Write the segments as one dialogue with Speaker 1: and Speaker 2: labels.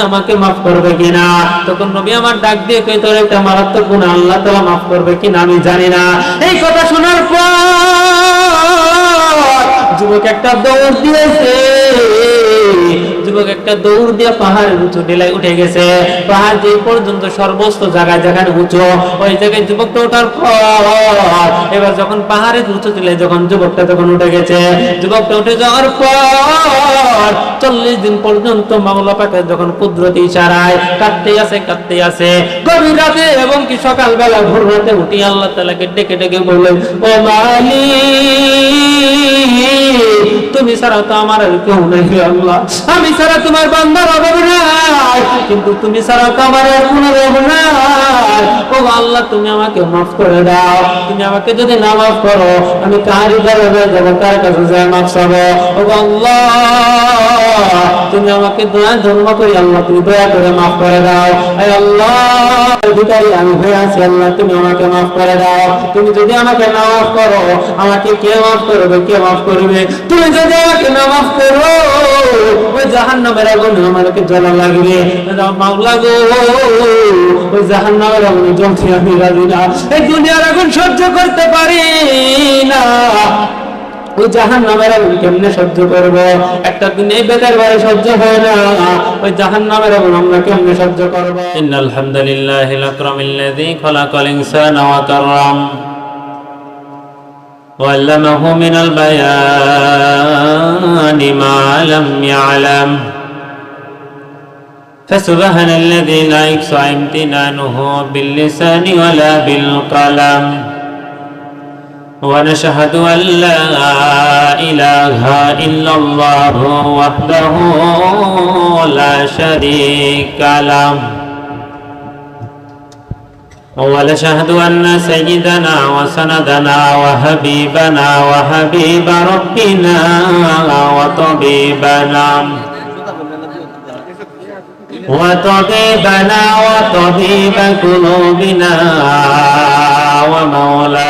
Speaker 1: আমাকে মাফ করবে কিনা? তখন নবী আমার ডাক দিয়ে তোর একটা মারাত্মক আল্লাহ তালা মাফ করবে আমি জানি না। এই কথা শোনার পর যুবক একটা দৌড় দিয়েছে। যুবক একটা দৌড় দিয়ে পাহাড়ের উঁচু ডেলায় উঠে গেছে। পাহাড় যে পর্যন্ত সর্বস্ত জায়গায় জায়গায় উঁচু, ওই জায়গায় যুবকটা ওঠার পর, এবার যখন পাহাড়ের উঁচু ডেলায় যখন যুবকটা তখন উঠে গেছে। যুবকটা উঠে যাওয়ার পর চল্লিশ দিন পর্যন্ত মামলা পাকে যখন কুদরতি ইশারায় কাঁদতে আছে কাঁদতে আছে গভীর রাতে এবং কি সকালবেলা ভোর রাতে উঠি আল্লাহ তালাকে ডেকে ডেকে বললেন, ও মালিক, তুমি ছাড়া তো আমার আর কেউ নেই আল্লাহ। আমি ছাড়া তোমার বান্দার অভাব নাই, কিন্তু তুমি ছাড়া তো আমার আর কোনো অভাব নাই। ও আল্লাহ, তুমি আমাকে মাফ করে দাও। তুমি আমাকে যদি না মাফ করো, আমি কার দরবারে যাব, কার কাছে যাই মাফ চাবো? ও আল্লাহ তুমি আমাকে দয়া, ধর্ম করি, আল্লাহ, তুমি দয়া করে মাফ করে দাও। আল্লাহ আমি হয়ে আছি, আল্লাহ, তুমি আমাকে মাফ করে দাও। তুমি যদি আমাকে না মাফ করো, আমাকে কে মাফ করবে, কে মাফ করবে? তুমি যদি আমাকে না মাফ করো, ওই জাহান্নামের আগুন আমাকে জ্বলা লাগবে। মাওলা গো, ওই জাহান্নামের আগুনে জ্বলতে আমি রাজি না। এই দুনিয়ার আগুন সহ্য করতে পারি না। ওই জাহান নামের আগুন কেমনে সহ্য করবো একটা দিন এই বেতার বাড়ি সহ্য হয় না ওই জাহান নামের আগুন আমরা কেমনে সহ্য করবো
Speaker 2: إن الحمد لله الأكرم الذي خلق الإنسان وكرم وعلمه من البيان ما لم يعلم فسبحان الذي لا يقصى امتنانه باللسان ولا بالقلم ونشهد أن لا إله إلا الله وحده لا شريك له. ونشهد أن سيدنا وسندنا وحبيبنا وحبيب ربنا وطبيبنا. وطبيبنا وطبيب قلوبنا ومولانا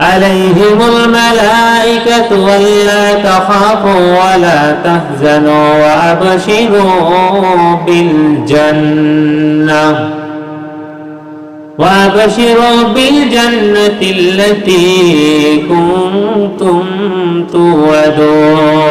Speaker 2: عليهم الملائكة ولا تخافوا ولا تحزنوا وأبشروا بالجنة وأبشروا بالجنة التي كنتم توعدون.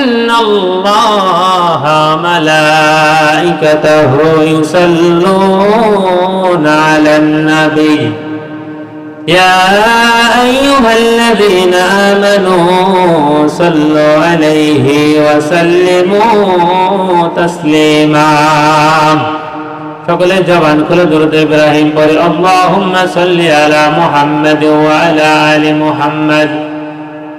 Speaker 2: الله ملائكته يصلون على النبي يا أيها الذين آمنوا صلوا عليه وسلموا تسليما সকলে জবান খুলে দরুদ ইব্রাহিম পড়ে আল্লাহুম্মা সাল্লি আলা মুহাম্মাদ ওয়া আলা আলি মুহাম্মাদ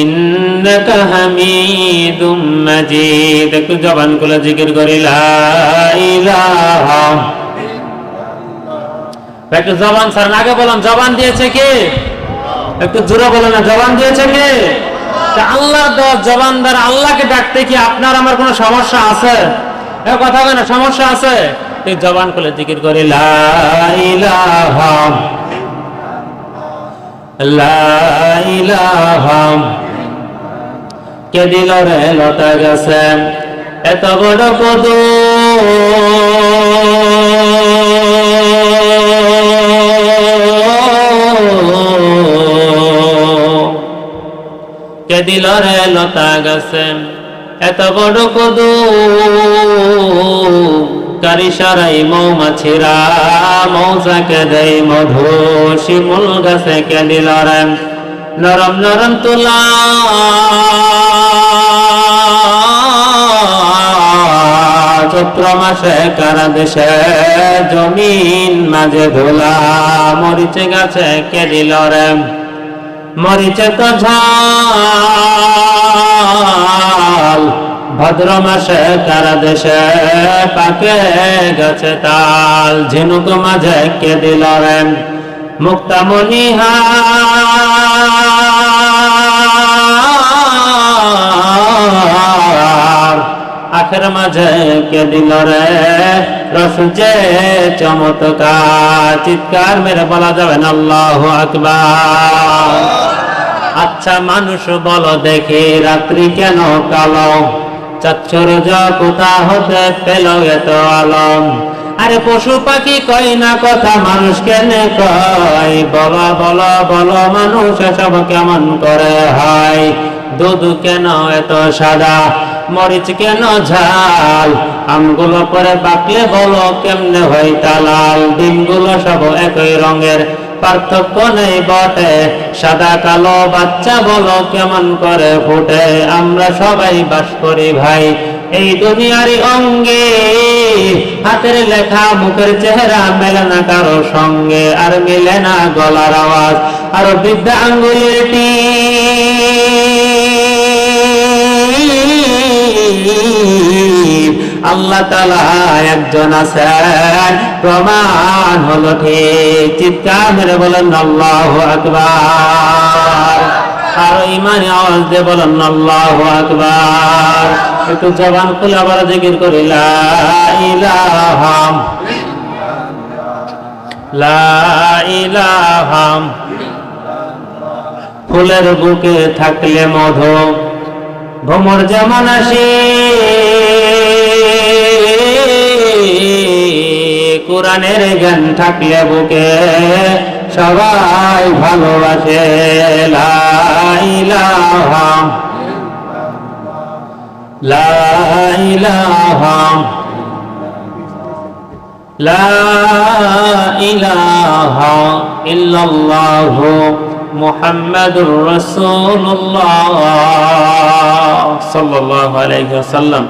Speaker 2: ইন্নাকা হামিদুম মাজিদ। একটু জবান করে জিকির করি, লা একটু জবান স্যার আগে বলেন, জবান দিয়েছে কে? একটু জোরে বলেন না, জবান দিয়েছে কে? আল্লাহ দেওয়া জবান দ্বারা আল্লাহকে ডাকতে কি আপনার আমার কোনো সমস্যা আছে? কথা কেন সমস্যা আছে? জবান করে জিকির করে, লা কে দিল লতা গেছে? এত বড় কদু কে লতা গেছে? এত বড় কদু কারি সারাই মৌমাছিরা মৌজাকে দেয় মধু শিমুল গাছে কে দিল রে নরম নরম তুলা। চৈত্র মাসে কারা দেশে জমিন মাঝে ধুলা, মরিচে গাছে কে দিল রে মরিচে তো ঝাল ভাদ্র মাসে কারা দেশে পাকে গেছে তাল। ঝিনুক মাঝে কে দিল মুক্তামণি আখের মাঝে কে দিল রে রস যে চমৎকার। চিৎকার মেরে বলা যাবে না, আল্লাহ আকবার। আচ্ছা মানুষ বলো দেখে রাত্রি কেন কালো? চাচ্ছর কোথা হতে পেল এত আলম। আরে পশু পাখি কই না কথা মানুষ কেন কয়? বলো বলো বলো, মানুষ এসব কেমন করে হয়? দুধ কেন এত সাদা? মরিচ কেন ঝাল? আমগুলো পরে পাকলে বলো কেমনে হয় তালাল ডিমগুলো সব একই রঙের। পার্থক্য নেই বটে। সাদা কালো বাচ্চা বলো কেমন করে ফুটে। আমরা সবাই বাস করি ভাই। এই দুনিয়ারই অঙ্গে হাতের লেখা, মুখের চেহারা মেলে না কারও সঙ্গে। আর মিলে না গলার আওয়াজ। আর বৃদ্ধা আঙ্গুলের টিপ আল্লাহ একজন আছেন। প্রমাণ হলো ঠিক। চিৎকার বলেন, আল্লাহ ইমানে আওয়াজ দিয়ে বলেন, আল্লাহ একটু জবান খুলে আবার জিকির ফুলের বুকে থাকলে মধু, ভ্রমর যেমন আসে। কোরআনের জ্ঞান থাকলে বুকে সবাই ভালোবাসে। লা ইলাহা লা ইলাহা লা ইলাহা ইল্লাল্লাহু মুহাম্মাদুর রাসূলুল্লাহ। সাল্লাল্লাহু আলাইহি ওয়াসাল্লাম।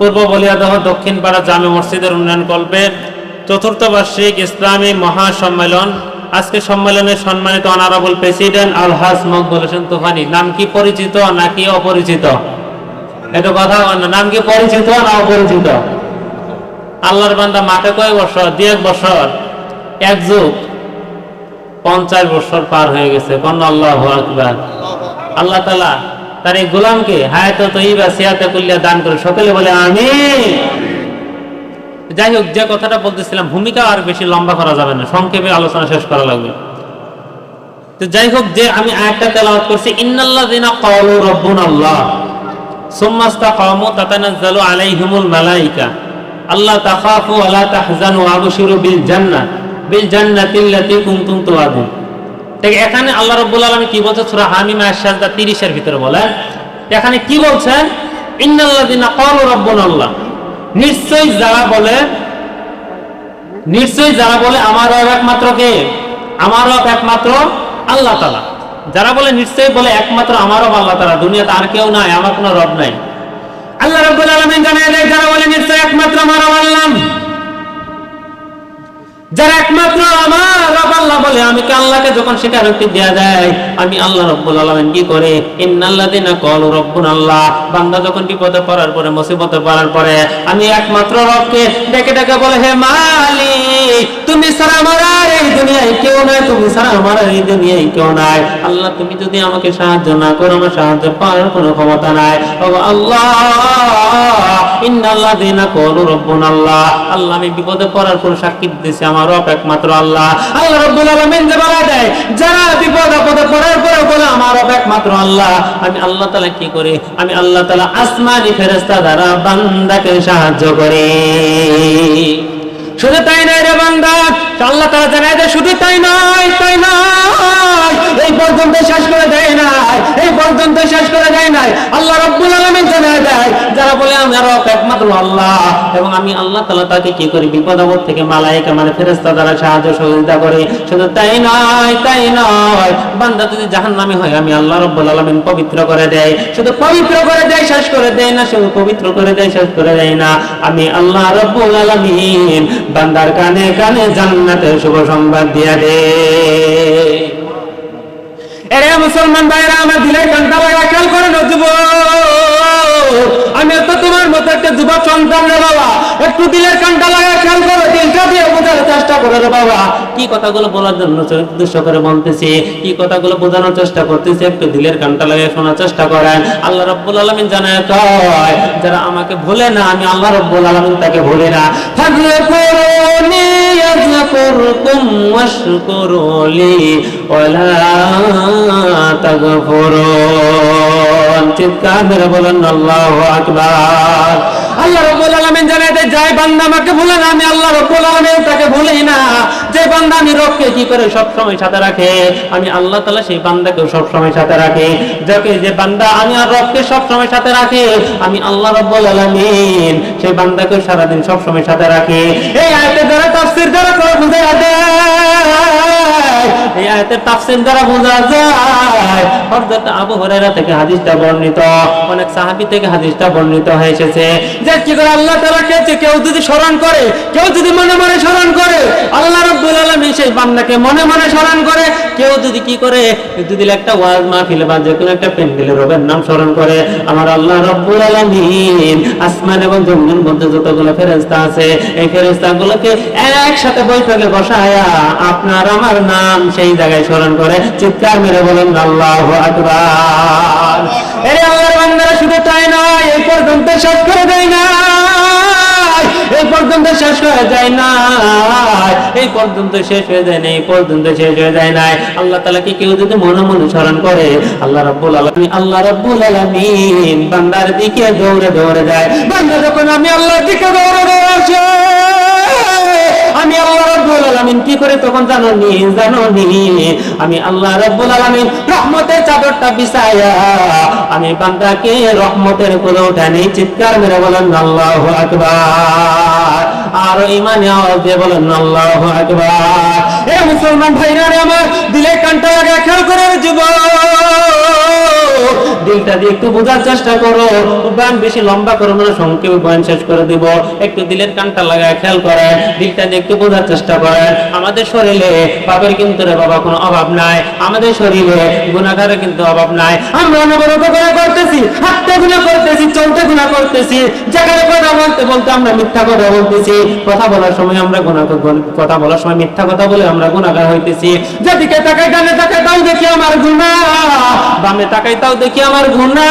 Speaker 2: পূর্ব বলিয়াদহ দক্ষিণ পাড়া জামে মসজিদের উন্নয়ন কল্পে চতুর্থ বার্ষিক ইসলামী মহাসম্মেলন। আজকে সম্মেলনে সম্মানিত অনারাবল প্রেসিডেন্ট আলহাজ মকবুল হোসেন তুফানি। নাম কি পরিচিত নাকি অপরিচিত? এটা কথা নাম কি পরিচিত না অপরিচিত? আল্লাহর বান্দা মাঠে কয় বছর? দুই এক বছর। এক যুগ। পঞ্চাশ বছর পার হয়ে গেছে। কোন আল্লাহ আল্লাহ তালা তার এই গোলামকে হায়াত তৈবা সিয়াতে কুল্লিয়া দান করে সকলে বলে আমি যাই হোক, যে কথাটা বলতেছিলাম, ভূমিকা আর বেশি লম্বা করা যাবে না, সংক্ষেপে আলোচনা শেষ করা লাগবে। তো যাই হোক, যে আমি আরেকটা তেলাওয়াত করছি ইন্নাল্লাহ দিনা কওলু রব্বুন আল্লাহ সুম্মাস্তা তাতানাজ্জালু আলাইহিমুল মালাইকা আল্লাহ তাখাফু ওয়ালা তাহজানু ওয়াবশিরু বিল জান্নাহ, বিল জান্নাতিল্লাতী কুনতুম তুআদুন। ঠিক এখানে আল্লাহ রাব্বুল আলামিন কি বলছে? সূরা হামিম সাজদা 30 এর ভিতরে বলেন এখানে কি বলছেন রাব্বুনাল্লাহ, নিশ্চয়ই বলে, নিশ্চয়ই যারা বলে আমার রব একমাত্র কে? আমার একমাত্র আল্লাহ তাআলা। যারা বলে নিশ্চয়ই বলে একমাত্র আল্লাহ দুনিয়াতে আর কেউ নাই, আমার কোনো রব নাই। আল্লাহ জানিয়ে দেয়, যারা বলে নিশ্চয়ই একমাত্র আমার আল্লাহ। যারা একমাত্র আমার রব আল্লাহ বলে, আমি কি আল্লাহকে যখন স্বীকারোক্তি দেয়া যায়? আমি আল্লাহ রব্বুল আলামিন কি করে? ইন্নাল্লাযিনা ক্বালু রাব্বুনা আল্লাহ বান্দা যখন বিপদে পড়ার পরে, মুসিবতে পড়ার পরে, আমি একমাত্র রবকে ডেকে ডেকে বলে, হে মালিক, তুমি ছাড়া আমার এই দুনিয়ায় কেউ নাই, তুমি ছাড়া আমার এই দুনিয়ায় কেউ নাই। আল্লাহ, তুমি যদি আমাকে সাহায্য না করো, আমার সাহায্য পাওয়ার কোনো ক্ষমতা নাই। ও আল্লাহ, ইন্নাল্লাযিনা ক্বালু রাব্বুনা আল্লাহ আল্লাহ আমি বিপদে পড়ার পর সাক্ষী দিতেছি আমার রব একমাত্র আল্লাহ। আল্লাহ রাব্বুল আলামিন যে বলা দেয়, যারা বিপদ আপদে পড়ার পরে বলে, আমার রব একমাত্র আল্লাহ। আমি আল্লাহ তাআলা কি করি? আমি আল্লাহ তাআলা আসমানি ফেরেশতা দ্বারা বান্দাকে সাহায্য করি। শুধু তাই নয় রে বান্দা আল্লাহ তাআলা জানায় যে শুধু তাই নয় তাই নয়, এই পর্যন্ত শেষ করে দেয় নাই, এই পর্যন্ত শেষ করে দেয় নাই। আল্লাহ রাব্বুল আলামিন জানায় দেয়, যারা বলে, আমি রব একমাত্র আল্লাহ এবং আমি আল্লাহ তাআলা তাকে কি করি? বিপদ আপদ থেকে মালায়েকা মানে ফেরেশতা দ্বারা সাহায্য সহযোগিতা করি। শুধু তাই নয় তাই নয়, বান্দা যদি জাহান্নামী হয়, আমি আল্লাহ রাব্বুল আলামিন পবিত্র করে দেয় শুধু পবিত্র করে দেয়, শেষ করে দেয় না, শুধু পবিত্র করে দেয়, শেষ করে দেয় না। আমি আল্লাহ রাব্বুল আলামিন বান্দার কানে কানে জান্নাতের শুভ সংবাদ দিয়া দে। এরে মুসলমান ভাইরা আমার দিলের কান্তা লাগা খেয়াল করে না যুবক। আমি তো তোমার মতো একটা যুবক সন্তান রে বাবা। একটু দিলের কান্তা লাগা খেয়াল করো, দিলটা দিয়ে বোঝার চেষ্টা করে রে বাবা কি কথাগুলো বলার জন্য উদ্দেশ্য করে বলতেছি কি কথাগুলো বোঝানোর চেষ্টা করতেছি একটু দিলের কানটা লাগিয়ে শোনার চেষ্টা করেন আল্লাহ রব্বুল আলমিন জানায় কয় যারা আমাকে ভুলে না আমি আল্লাহ রব্বুল আলমিন তাকে ভুলে না থাকলে করুনি يذكركم واشكروا لي ولا تغفرون চিৎকার মেরে বলেন আল্লাহু আকবার আল্লাহ রাব্বুল আলামিন জানায় যে যাই বান্দা আমাকে ভুলে না, আমি আল্লাহ রাব্বুল আলামিন তাকে ভুলেই না। যে বান্দা আমি রবকে কি করে সব সময় সাথে রাখে? আমি আল্লাহ তাআলা সেই বান্দাকেও সব সময় সাথে রাখে। যাকে যে বান্দা আমি আর রবকে সব সময় সাথে রাখে, আমি আল্লাহ রাব্বুল আলামিন সেই বান্দাকেও সারাদিন সব সময় সাথে রাখে। এই আয়াতের দ্বারা তাফসীর দ্বারা করে বুঝে এই আয়াতের তাফসীর দ্বারা বোঝা যায়, হযরত আবু হুরায়রা থেকে হাদিসটা বর্ণিত, অনেক সাহাবী থেকে হাদিসটা বর্ণিত যে কি করে আল্লাহ তাআলা কে কেউ যদি করে, কেউ যদি মনে মনে করে, আল্লাহ রাব্বুল আলামিন সেই বান্দাকে মনে মনে করে, কেউ যদি কি করে যদি একটা ওয়াজ মাহফিলে বা যে কোনো একটা রবের নাম করে, আমার আল্লাহ রাব্বুল আলামিন আসমান এবং জমিনের মধ্যে যতগুলো ফেরেশতা আছে, এই ফেরেশতাগুলোকে একসাথে বৈঠকে বসায়া, আপনার আমার নাম সেই জায়গায় স্মরণ করে চিৎকার মেরে বলেন, আল্লাহু বান্দারা শুধু তাই নয় এই পর্যন্ত শেষ করে দেয় না এই পর্যন্ত শেষ হয়ে যায় না এই পর্যন্ত শেষ হয়ে যায় না এই পর্যন্ত শেষ হয়ে যায় না আল্লাহ তাআলা কি কেউ যদি মনে মনে স্মরণ করে, আল্লাহ রাব্বুল আলামিন, আল্লাহ রাব্বুল আলামিন বান্দার দিকে দৌড়ে দৌড়ে যায়। বান্দা যখন আমি আল্লাহর দিকে দৌড়ে দৌড়ে আসে আমি আল্লাহ রাব্বুল আলামিন কি করে তখন জানো নি জানো নি আমি আল্লাহ রাব্বুল আলামিন রহমতের চাদরটা বিছায়া, আমি বান্দাকে রহমতের কোলে উঠানি, চিৎকার মেরে বলেন, আল্লাহু আকবার। আর ইমানে আওয়াজ দিয়ে বলেন, আল্লাহু আকবার। এ মুসলমান ভাইরা আমার দিলে কানটা লাগা খেয়াল করে যুবক দিলটা দিয়ে একটু বোঝার চেষ্টা করো। বয়ান বেশি লম্বা করো না, সংক্ষেপে বয়ান শেষ করে দিব। একটু দিলের কানটা লাগায় খেয়াল করে, দিলটা দিয়ে একটু বোঝার চেষ্টা করে। আমাদের শরীরে পাপের কিন্তু রে বাবা কোনো অভাব নাই। আমাদের শরীরে গুণাগারের কিন্তু অভাব নাই। আমরা অনবরত গুণা করতেছি হাঁটতে গুণা করতেছি চলতে গুণা করতেছি। যেখানে কথা বলতে বলতে আমরা মিথ্যা কথা বলতেছি। কথা বলার সময় আমরা গুণা কথা বলার সময় মিথ্যা কথা বলে আমরা গুণাগার হইতেছি। যেদিকে তাকাই ডানে তাকাই তাও দেখি আমার গুণা বামে তাকাই তাও দেখি আমার গুণা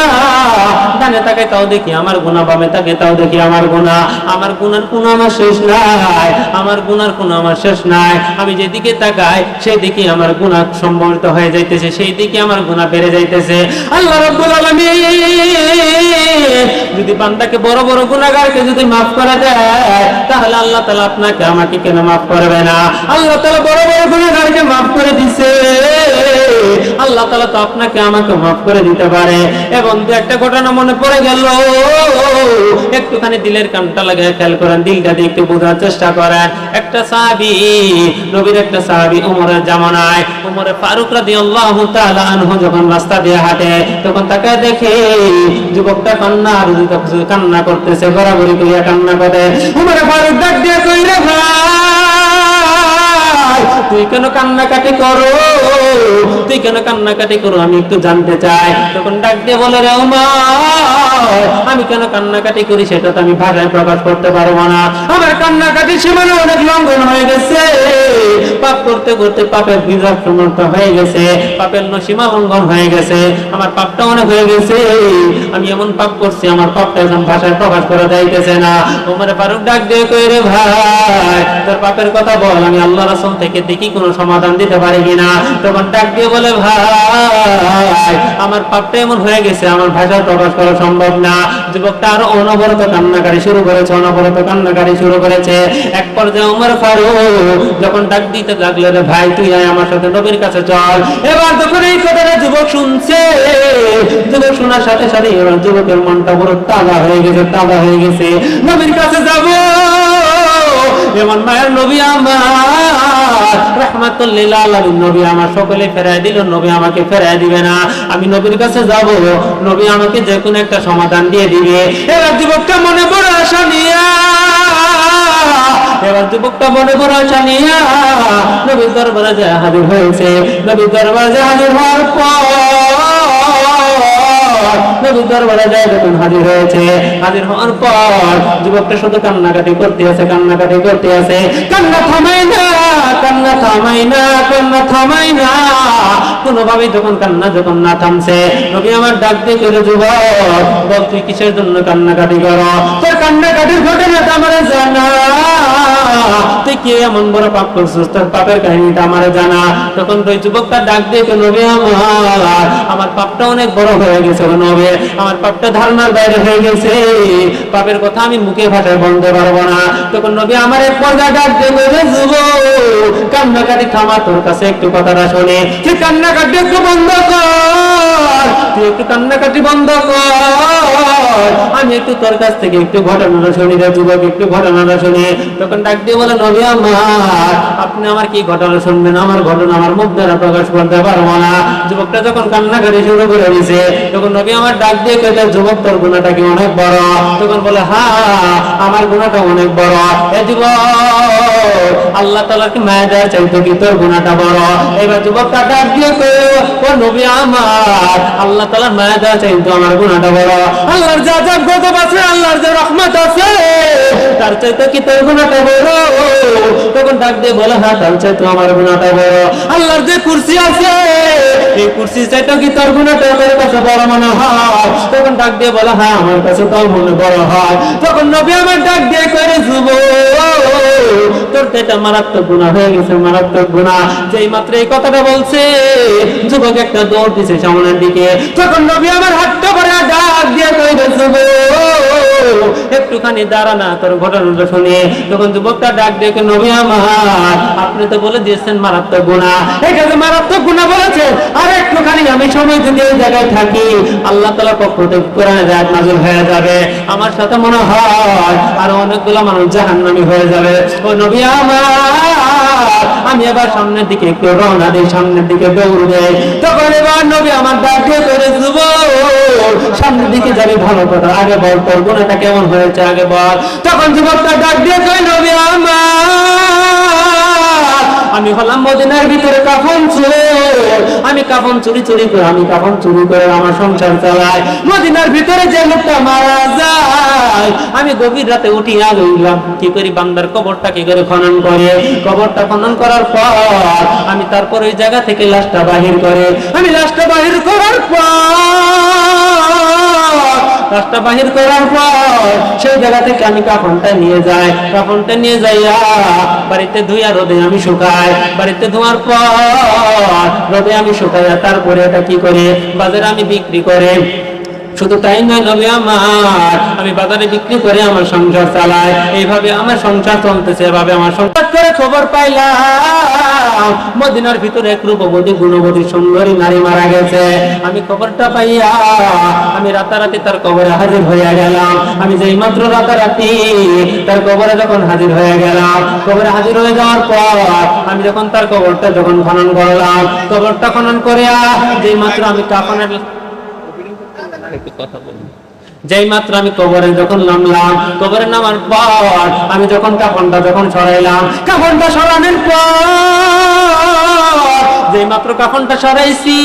Speaker 2: ডানে তাকাই তাও দেখি আমার গুণা বামে তাকাই তাও দেখি আমার গুণা আমার গুণার কোনো আমার শেষ নাই, আমার গুণার কোনো আমার শেষ নাই। আমি যেদিকে তাকাই সেই দিকে আমার গুণা সম্বলিত হয়ে যাইতেছে সেই দিকে আমার গুণা বেড়ে যাইতেছে। আল্লাহ রাব্বুল আলামিন যদি বান্দাকে বড় বড় গুনাহগারকে যদি মাফ করে দেয়, তাহলে আল্লাহ তাআলা আপনাকে, আমাকে কেন মাফ করবে না? আল্লাহ তাআলা বড় বড় গুনাহগারকে মাফ করে দিছে।
Speaker 1: আল্লাহ তালা তো আপনাকে, আমাকে মাফ করে দিতে পারে। এবং দু একটা ঘটনা মনে পড়ে গেল। একটুখানি দিলের কানটা লাগে খেয়াল করেন, দিলটা দিয়ে একটু বোঝার চেষ্টা করেন। একটা সাহাবি, নবীর একটা সাহাবি উমরের জামানায়, উমরে ফারুক রাদি আল্লাহ আনহু যখন রাস্তা দিয়ে হাঁটে, তখন তাকে দেখে যুবকটা কান্না আর কান্না করতেছে গড়াগড়ি করিয়া কান্না করে। উমরে ফারুক ডাক দিয়ে কইরে, ভাই! তুই কেন কান্নাকাটি করো? তুই কেন কান্নাকাটি করো? আমি একটু জানতে চাই। তখন ডাক দিয়ে বলে, রে উমর, আমি কেন কান্নাকাটি করি সেটা তো আমি ভাষায় প্রকাশ করতে পারব না। আমার কান্নাকাটি সীমানা অনেক লঙ্ঘন হয়ে গেছে। পাপ করতে করতে পাপের বিজার সমর্থ হয়ে গেছে। পাপের সীমা লঙ্ঘন হয়ে গেছে। আমার পাপটা অনেক হয়ে গেছে। আমি এমন পাপ করছি, আমার পাপটা এখন ভাষায় প্রকাশ করা যাইতেছে না। উমরে ফারুক ডাক দিয়ে কই রে ভাই, তোর পাপের কথা বল, আমি আল্লাহ রাসূল থেকে দেখি কোনো সমাধান দিতে পারি কিনা? তখন ডাক দিয়ে বলে, ভাই, আমার পাপটা এমন হয়ে গেছে, আমার ভাষায় প্রকাশ করা সম্ভব না। যুবকটা আরও অনবরত কান্নাকারি শুরু করেছে, অনবরত কান্নাকারি শুরু করেছে। এক পর্যায়ে উমর ফারুক যখন ডাক দিতে লাগল, রে ভাই, তুই আয় আমার সাথে, নবীর কাছে চল। এবার যখন এই কথাটা যুবক শুনছে, যুবক শোনার সাথে সাথে এবার যুবকের মনটা বড় তাজা হয়ে গেছে, তাজা হয়ে গেছে। নবীর কাছে যাব। এমন মায়ের নবী আমার রহমাতুল্লিল আলামিন, নবী আমার সকলে ফেরায় দিল, নবী আমাকে ফেরায় দিবে না। আমি নবীর কাছে যাব, নবী আমাকে যে কোনো একটা সমাধান দিয়ে দিবে। এবার যুবকটা মনে বড় আশা নিয়া এবার যুবকটা মনে বড় আশা নিয়া নবীর দরবারে হাজির হয়েছে, নবীর দরবারে হাজির হওয়ার পর কান্নাকাটি করতে আছে কান্নাকাটি করতে আছে কান্না থামাই না, কান্না থামাই না, কান্না থামাই না। কোনোভাবে যখন কান্না যখন না থামছে, নবী আমার ডাক দিয়ে করে যুবক, বল তুই কিসের জন্য কান্নাকাটি করো? তোর কান্নাকাটির ঘটনাটা আমার জানা। তুই কি এমন বড় পাপ করছিস? তোর পাপের কাহিনীটা আমার জানা। তখন যুবকটা ডাক দিয়ে নবী আমার আমার পাপটা অনেক বড় হয়ে গেছে ও নবী আমার পাপটা ধারণার বাইরে হয়ে গেছে। পাপের কথা আমি মুখে ভাষায় বলতে পারব না। তখন নবী আমার এক পর্যায়ে ডাক বলে যুবক, কান্নাকাটি থামা, তোর কাছে একটু কথাটা শুনে। তুই কান্নাকাটি একটু বন্ধ কর, তুই একটু কান্নাকাটি বন্ধ কর। আমি একটু তোর কাছ থেকে একটু ঘটনাটা শুনি রে যুবক, একটু ঘটনাটা শুনি। তখন ডাক দিয়ে বলে, নবী আমার, আপনি আমার কি ঘটনা শুনবেন? আমার ঘটনা আমার মুখ দ্বারা প্রকাশ করতে পারব না। যুবকটা যখন কান্নাকাটি শুরু করে দিছে, তখন নবী আমার ডাক দিয়ে কেটে যুবক তোর গুণাটা কি অনেক বড়? তখন বলে হ্যাঁ আমার গুণাটা অনেক বড়। এ যুবক আল্লাহ তালার কি মায়া দেওয়া চাইতো কি তোর গুণাটা বড়? এবার যুবকটা ডাক দিয়ে কয়ে, ও নবী আমার আল্লাহ তালার মায়া দেওয়া চাইতো আমার গুণাটা বড়। আল্লাহর যা যা গজব আছে আল্লাহর যে রহমত আছে তার চাইতে কি তোর গুণাটা বড়? তখন ডাক দিয়ে বলে হ্যাঁ তার চাইতো আমার গুণাটা বড়। আল্লাহর যে কুরসি আছে এই কুরসি চাইতো কি তোর গুণাটা আমার কাছে বড় মনে হয়? তখন ডাক দিয়ে বলে হ্যাঁ আমার কাছে তোর মনে বড় হয়। তখন নবী আমার ডাক দিয়ে করে যুব, তোর এটা মারাত্মক গুণা, হয়ে গেছে মারাত্মক গুণা। যেই মাত্র এই কথাটা বলছে, যুবক একটা দৌড় দিছে সামনের দিকে। তখন নবী আমার হাতটা করে ডাক দিয়ে কইবে যুবক একটুখানি দাঁড়া না, তোর ঘটনাটা শুনে। তখন যুবকটা ডাক দেখে নবী আমার, আপনি তো বলে দিয়েছেন মারাত্মক গুণা। যে মারাত্মক গুণা বলেছেন আর একটুখানি আমি সময় যদি এই জায়গায় থাকি, আল্লাহ তালা পক্ষ থেকে কোরআনে রাত নাজল হয়ে যাবে। আমার সাথে মনে হয় আর অনেকগুলো মানুষ জাহান্নামী হয়ে যাবে। ও নবী আমার আমি এবার সামনের দিকে একটু রওনা দিই, সামনের দিকে দৌড় দেয় তখন এবার নবী আমার ডাকে করে যুব সামনের দিকে যাবে ভালো কথা। আগে বল তোর গুণাটা কেমন হয়েছে? আগে বল। তখন যুবকটা ডাক দিয়ে কই নবী আমার আমি হলাম মদিনার ভিতরে কাফন চোর। আমি কাফন চুরি চুরি করে, আমি কাফন চুরি করে আমার সংসার চালাই। মদিনার ভিতরে যে লোকটা মারা যায়, আমি গভীর রাতে উঠি গইলাম কি করি, বান্দার কবরটা কি করে খনন করে? কবরটা খনন করার পর আমি তারপর ওই জায়গা থেকে লাশটা বাহির করে। আমি লাশটা বাহির করার পর লাশটা বাহির করার পর সেই জায়গা থেকে আমি কাফনটা নিয়ে যাই। কাফনটা নিয়ে যাইয়া বাড়িতে ধুইয়া রোদে আমি শুকাই। বাড়িতে ধোয়ার পর রোদে আমি শুকাইয়া তারপরে এটা কি করে? বাজারে আমি বিক্রি করে। শুধু তাই নয় নবী আমার, আমি বাজারে বিক্রি করে আমার সংসার চালাই। এইভাবে আমার সংসার চলতেছে, এভাবে আমার সংসার করে খবর পাইলাম, মদিনার ভিতরে এক রূপবতী, গুণবতী, সুন্দরী নারী মারা গেছে। আমি খবরটা পাইয়া, আমি রাতারাতি তার কবরে হাজির হয়ে গেলাম। আমি যেই মাত্র রাতারাতি তার কবরে যখন হাজির হয়ে গেলাম, কবরে হাজির হয়ে যাওয়ার পর আমি যখন তার কবরটা যখন খনন করলাম, কবরটা খনন করিয়া যেই মাত্র আমি কাফনের একটু কথা বলি। যেই মাত্র আমি কবরে যখন নামলাম, কবরে নামার পর আমি যখন কাপনটা যখন সরাইলাম কাপনটা সরানোর পর যেই মাত্র কাপনটা সরাইছি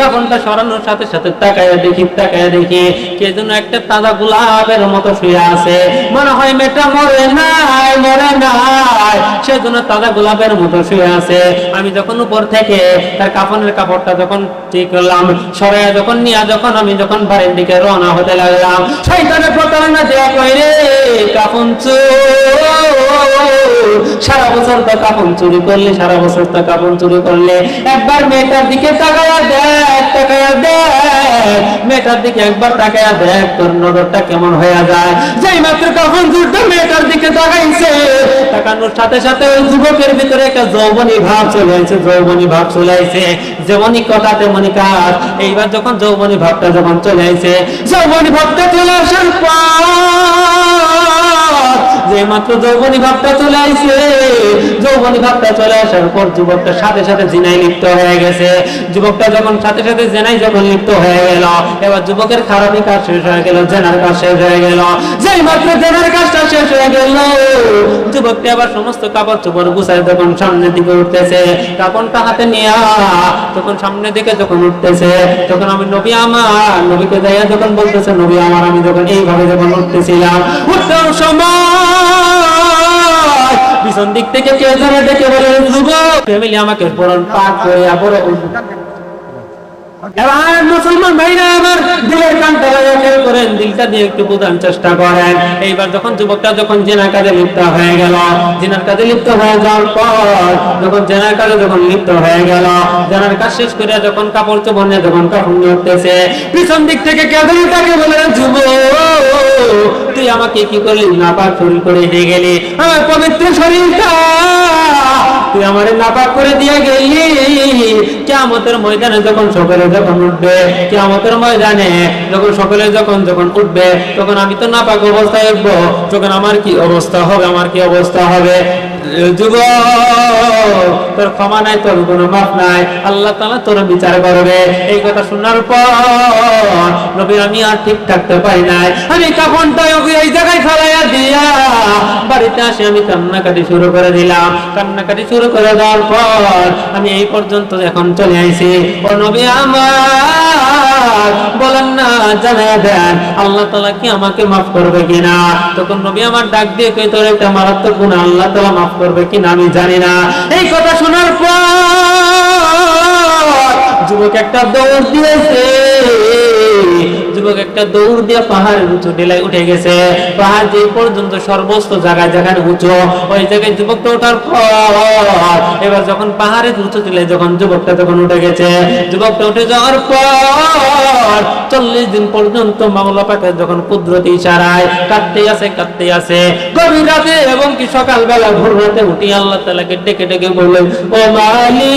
Speaker 1: কাপনটা সরানোর সাথে সাথে তাকায় দেখি তাকায় দেখি কে যেন একটা তাজা গোলাপের মতো শুয়ে আছে। মনে হয় মেয়েটা মরে নাই মরে নাই সেজন্য তাজা গোলাপের মতো শুয়ে আছে। আমি যখন উপর থেকে তার কাপনের কাপড়টা যখন ঠিক করলাম, সরাইয়া যখন নিয়ে, যখন আমি যখন বাড়ির দিকে রওনা হতে লাগলাম, শয়তানের প্রতারণা দেয়া কইরে কাপন চোর। সারা বছর তো কাপন চুরি করলে, সারা বছর তো কাপন চুরি করলে। একবার মেয়েটার দিকে তাকায়া দেখ তাকায়া দেখ। মেয়েটার দিকে একবার তাকায়া দেখ, তোর নজরটা কেমন হয়ে যায়। যেই মাত্র কাপন চুরটা মেয়েটার দিকে তাকাইছে, তাকানোর সাথে সাথে ওই যুবকের ভিতরে একটা যৌবনী ভাব চলে আসছে যৌবনী ভাব চলে আসছে যেমনই কথা, তেমনই কাজ। এইবার যখন যৌবনী ভাবটা যখন চলে আসছে যৌবনী ভাবটা চলে আসার পর যে মাত্র যৌবনী ভাবটা চলে আসছে যৌবনী ভাবটা চলে আসার পর যুবকটা সাথে সাথে জিনাই লিপ্ত হয়ে গেছে। যুবকটা যখন সাথে সাথে জেনাই যখন লিপ্ত হয়ে গেল, এবার যুবকের খারাপই কাজ শেষ হয়ে গেল, জেনার কাজ শেষ হয়ে গেল। যেই মাত্র জেনার কাজটা শেষ হয়ে গেল, যুবকটা আবার সমস্ত কাপড় চোপড় গুছায় যখন সামনের দিকে উঠতেছে, কাপড়টা হাতে নিয়ে তখন সামনের দিকে যখন উঠতেছে তখন আমি নবী আমার, নবীকে যাইয়া যখন বলতেছে, নবী আমার, আমি যখন এইভাবে যখন উঠতেছিলাম উঠতেও সময় পিছন দিক থেকে কেউ ধরে ডেকে বলে যুবক ফ্যামিলি আমাকে পড়ন পাক করে আবার এবার মুসলমান ভাইরা আমার দিলের কানটা খেয়াল করেন, দিলটা দিয়ে একটু বোঝার চেষ্টা করেন। এইবার যখন যুবকটা যখন জেনার কাজে লিপ্ত হয়ে গেল, জেনার কাজে লিপ্ত হয়ে যাওয়ার পর যখন জেনার কাজে যখন লিপ্ত হয়ে গেল, জেনার কাজ শেষ করে যখন কাপড় চোপড় যখন কাপড় উঠতেছে পিছন দিক থেকে কেঁদে তাকে বলে যুবক তুই আমাকে কি করলি? নাপাক চুরি করে দিয়ে গেলি। আমার পবিত্র শরীরটা তুই আমারে নাপাক করে দিয়ে গেলি। কেমতের ময়দানে যখন সকালে যখন উঠবে কে আমাদের ময়দানে যখন সকলে যখন যখন উঠবে, তখন আমি তো না নাপাক অবস্থায় উঠবো। তখন আমার কি অবস্থা হবে? আমার কি অবস্থা হবে? তোর ক্ষমা নাই, তোর কোনো মাপ নাই। আল্লাহ তাআলা তোর বিচার করবে। এই কথা শোনার পর নবী আমি আর ঠিক থাকতে পারি নাই। আমি কাপড়টা ওকে এই জায়গায় ফেলাইয়া দিয়া বাড়িতে আসে আমি কান্নাকাটি শুরু করে দিলাম। কান্নাকাটি শুরু করে দেওয়ার পর আমি এই পর্যন্ত এখন চলে আইছি। ও নবী আমার বলেন না জানাই দেন। আল্লাহ তালা কি আমাকে মাফ করবে কিনা? তখন নবী আমার ডাক দিয়ে কই, তোর একটা মারাত্মক গুণ আল্লাহ তালা মাফ করবে কিনা? আমি জানি না। এই কথা শোনার পর যুবক একটা দৌড় দিয়েছে। যুবক একটা দৌড় দিয়ে পাহাড়ের উঁচু ডেলায় উঠে গেছে। পাহাড় যে পর্যন্ত সর্বস্ত জায়গায় জায়গায় উঁচু, ওই জায়গায় যুবকটা ওঠার পর, এবার যখন পাহাড়ের উঁচু ডেলায় যখন যুবকটা তখন উঠে গেছে। যুবকটা উঠে যাওয়ার পর চল্লিশ দিন পর্যন্ত মামলা পাকে যখন কুদরতি ইশারায় কাঁদতে আছে কাঁদতে আছে, গভীর রাতে এবং কি সকালবেলা ভোর রাতে উঠি আল্লাহ তালাকে ডেকে ডেকে বললেন, ও মালিক,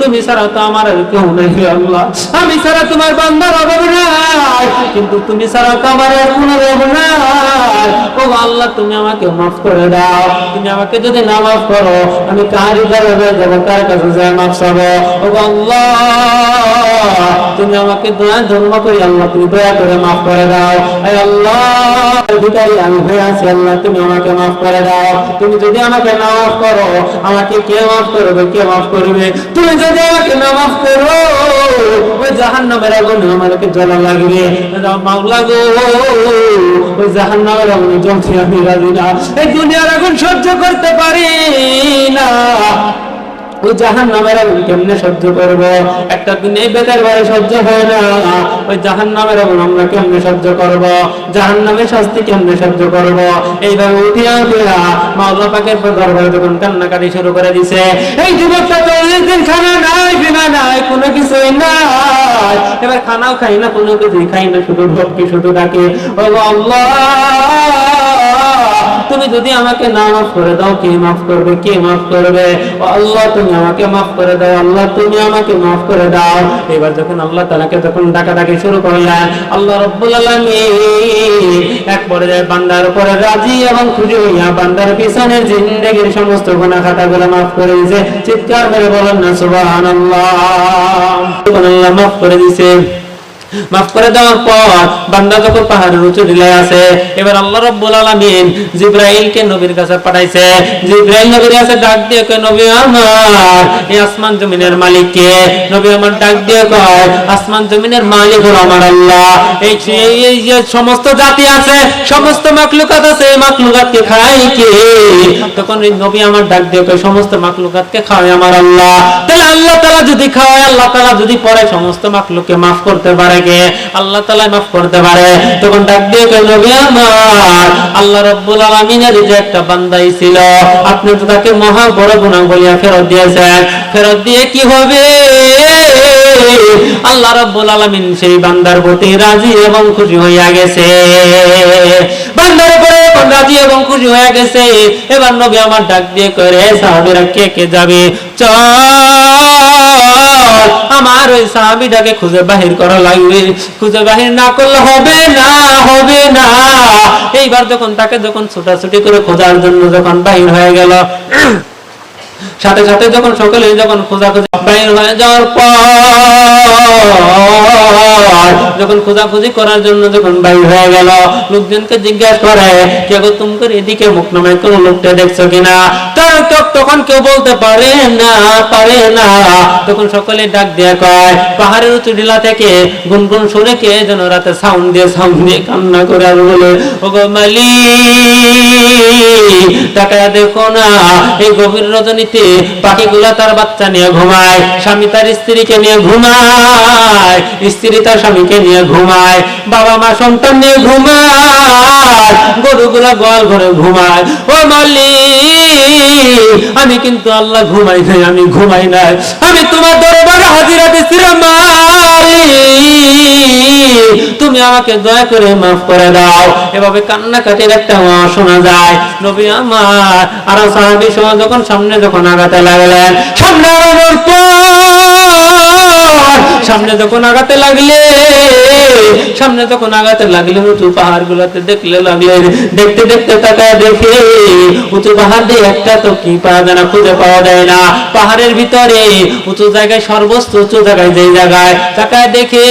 Speaker 1: তুমি ছাড়া তো আমার আর কেউ নেই আল্লাহ। আমি ছাড়া তোমার বান্দার অভাব নাই, কিন্তু তুমি ছাড়া তো আমার আর কোনো অভাব নাই। ও আল্লাহ, তুমি আমাকে মাফ করে দাও। তুমি আমাকে যদি না মাফ করো, আমি কার দরবারে যাব, কার কাছে যাই মাফ চাবো? ও আল্লাহ তুমি আমাকে দয়া ধর্ম করি, আল্লাহ, তুমি দয়া করে মাফ করে দাও। আল্লাহ আল্লাহ, তুমি আমাকে মাফ করে দাও। তুমি যদি আমাকে না মাফ করো, আমাকে কে মাফ করবে, কে মাফ করবে? তুমি যদি আমাকে না মাফ করো, ওই আমাকে জ্বলা লাগবে। মাওলা গো, ওই জাহান নামের আগুনে জ্বলতে আমি, রাজি না। এই দুনিয়ার আগুন সহ্য করতে পারি না। ওই জাহান নামের আগুন কেমনে সহ্য করব? একটা দিন এই বাড়ি সহ্য হয় না। ওই জাহান নামের আগুন আমরা কেমনে সহ্য করব? জাহান নামের শাস্তি কেমনে সহ্য করব? এইভাবে উঠিয়া উঠিয়া যখন কান্নাকাটি শুরু করে দিছে, এই যুবকটা তো দিন খানা নাই, বিনা নাই, কোনো কিছুই নাই। এবার খানাও খাই না, কোনো কিছুই খাই না, শুধু ভক্তি, শুধু ডাকে। ও আল্লাহ! তুমি যদি আমাকে না মাফ করে দাও, কে মাফ করবে, কে মাফ করবে? আল্লাহ, তুমি আমাকে মাফ করে দাও, আল্লাহ, তুমি আমাকে মাফ করে দাও। এবার যখন আল্লাহ তালাকে যখন ডাকাডাকি শুরু করলেন, আল্লাহ রব্বুল আলামিন এক পর্যায়ে বান্দার উপরে রাজি এবং খুশি হইয়া বান্দার পিছনের জিন্দেগির সমস্ত গুনাহ খাতাগুলো মাফ করে দিয়েছে। চিৎকার মেরে বলেন না, সুবহানাল্লাহ। সুবহানাল্লাহ, মাফ করে দিয়েছে। মাফ করে দেওয়ার পর বান্দা যখন পাহাড়ের উঁচু টিলায় আছে, এবার আল্লাহ রাব্বুল আলামিন জিব্রাইলকে নবীর কাছে পাঠাইছে। জিব্রাইল নবীর কাছে ডাক দিয়ে কয়, নবী আমার, এই আসমান জমিনের মালিক কে? নবী আমার ডাক দিয়ে কয়, আসমান জমিনের মালিক হলো আমার আল্লাহ। এই এই- এই যে সমস্ত জাতি আছে, সমস্ত মাকলুকাত আছে, এই মাকলুকাতকে খায় কে? তখন এই নবী আমার ডাক দিয়ে কয়, সমস্ত মাকলুকাতকে খাওয়ায় আমার আল্লাহ। তাহলে আল্লাহ তাআলা যদি খাওয়ায়, আল্লাহ তাআলা যদি পরে সমস্ত মাকলুককে মাফ করতে পারে কে আল্লাহ তাআলা মাফ করতে পারে। তখন ডাক দিয়ে কয় আমার, আল্লাহ রাব্বুল আলামিনের যে একটা বান্দাই ছিল, আপনি তো তাকে মহা বড় গুনাহ বলিয়া ফেরত দিয়েছেন। ফেরত দিয়ে কি হবে? আল্লাহ রাব্বুল আলামিন সেই বান্দার প্রতি রাজি এবং খুশি হইয়া গেছে। বান্দার উপরে রাজি এবং খুশি হয়ে গেছে। এবার নবী আমার ডাক দিয়ে করে সাহাবীরা, কে কে যাবে? চল। আমার ওই সাহাবীটাকে খুঁজে বাহির করা লাগবে। খুঁজে বাহির না করলে হবে না হবে না। এইবার যখন তাকে যখন ছোটাছুটি করে খোঁজার জন্য যখন বাহির হয়ে গেল, সাথে সাথে যখন সকলে যখন খোঁজা খোঁজা বাহির হয়ে যাওয়ার পর যখন খোঁজাখুঁজি করার জন্য যখন বাইর হয়ে গেল, লোকজনকে জিজ্ঞাসা করে, কে গো এদিকে মুখ লোকটা দেখছ কিনা? তার তখন কেউ বলতে পারে না পারে না। তখন সকলে ডাক দিয়ে কয়, পাহাড়ের উঁচু টিলা থেকে গুনগুন সুরে কে যেন রাতে সাউন্ড দিয়ে সাউন্ড দিয়ে কান্না করে আর বলে ও গো তাকায় দেখো না, এই গভীর রজনীতে পাখিগুলা তার বাচ্চা নিয়ে ঘুমায়, স্বামী তার স্ত্রীকে নিয়ে ঘুমায়। স্ত্রী তার স্বামীকে নিয়ে ঘুমায়, বাবা মা সন্তান নিয়ে ঘুমায়, গরুগুলা গোয়াল ঘরে ঘুমায়। ও মালিক, আমি কিন্তু আল্লাহ ঘুমাই নাই, আমি ঘুমাই নাই। আমি তোমার দরবারে হাজিরা মালিক। তুমি আমাকে দয়া করে মাফ করে দাও। এভাবে কান্নাকাটির একটা আওয়াজ শোনা যায়। নবী আমার আর সাহাবী সহ যখন সামনে যখন আগাতে লাগলেন, সামনে আগানোর পর সামনে যখন আগাতে লাগলে, সামনে যখন আগাতে লাগলেন উঁচু পাহাড় গুলাতে দেখলে লাগলেন দেখতে দেখতে তাকায় দেখে, উঁচু পাহাড় দিয়ে একটা তো কি পাওয়া যায় না, খুঁজে পাওয়া যায় না। পাহাড়ের ভিতরে উঁচু জায়গায় সর্বোচ্চ উঁচু জায়গায় যেই জায়গায় তাকায় দেখে,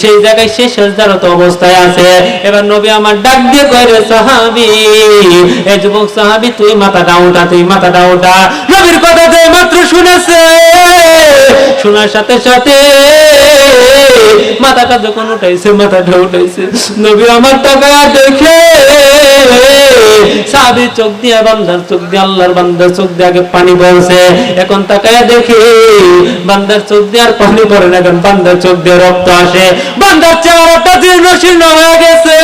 Speaker 1: সেই জায়গায় সে শেষদারত অবস্থায় আছে। এবার নবী আমার ডাক দিয়ে কয় সাহাবি এই যুবক সাহাবি, তুই মাথাটা উঠা, তুই মাথাটা উঠা। নবীর কথা যে মাত্র শুনেছে, শোনার সাথে সাথে মাথাটা যখন উঠাইছে মাথাটা উঠাইছে। নবী আমার টাকা দেখে সাহাবি চোখ দিয়ে বান্দার চোখ দিয়ে, আল্লাহর বান্দার চোখ দিয়ে আগে পানি পড়ছে এখন তাকায় দেখে, বান্দার চোখ দিয়ে আর পানি পড়ে না এখন বান্দার চোখ দিয়ে রক্ত আসে। বান্দার চেহারাটা জীর্ণ শীর্ণ হয়ে গেছে।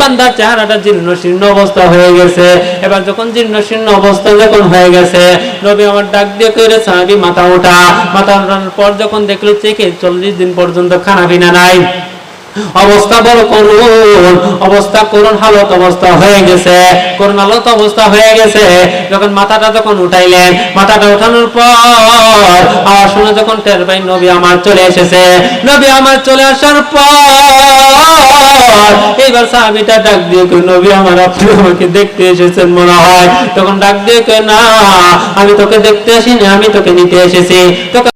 Speaker 1: বান্দার চেহারাটা জীর্ণ শীর্ণ অবস্থা হয়ে গেছে। এবার যখন জীর্ণ শীর্ণ অবস্থা যখন হয়ে গেছে, নবী আমার ডাক দিয়ে কইরে, সাহাবি, মাথা ওঠা। মাথা ওঠানোর পর যখন দেখল চেকে চল্লিশ দিন পর্যন্ত খানা পিনা নাই। অবস্থা বড় করুন। অবস্থা করুন, হালত অবস্থা হয়ে গেছে। করুন, হালত অবস্থা হয়ে গেছে। যখন মাথাটা যখন উঠাইলেন, মাথাটা উঠানোর পর আওয়াজ শুনে যখন টের পাই, নবী আমার চলে এসেছে। নবী আমার চলে আসার পর এইবার সাহাবিটা ডাক দিয়ে কই নবী আমার, আপনি আমাকে দেখতে এসেছেন মনে হয়? তখন ডাক দিয়ে কই না, আমি তোকে দেখতে আসিনি, আমি তোকে নিতে এসেছি। তোকে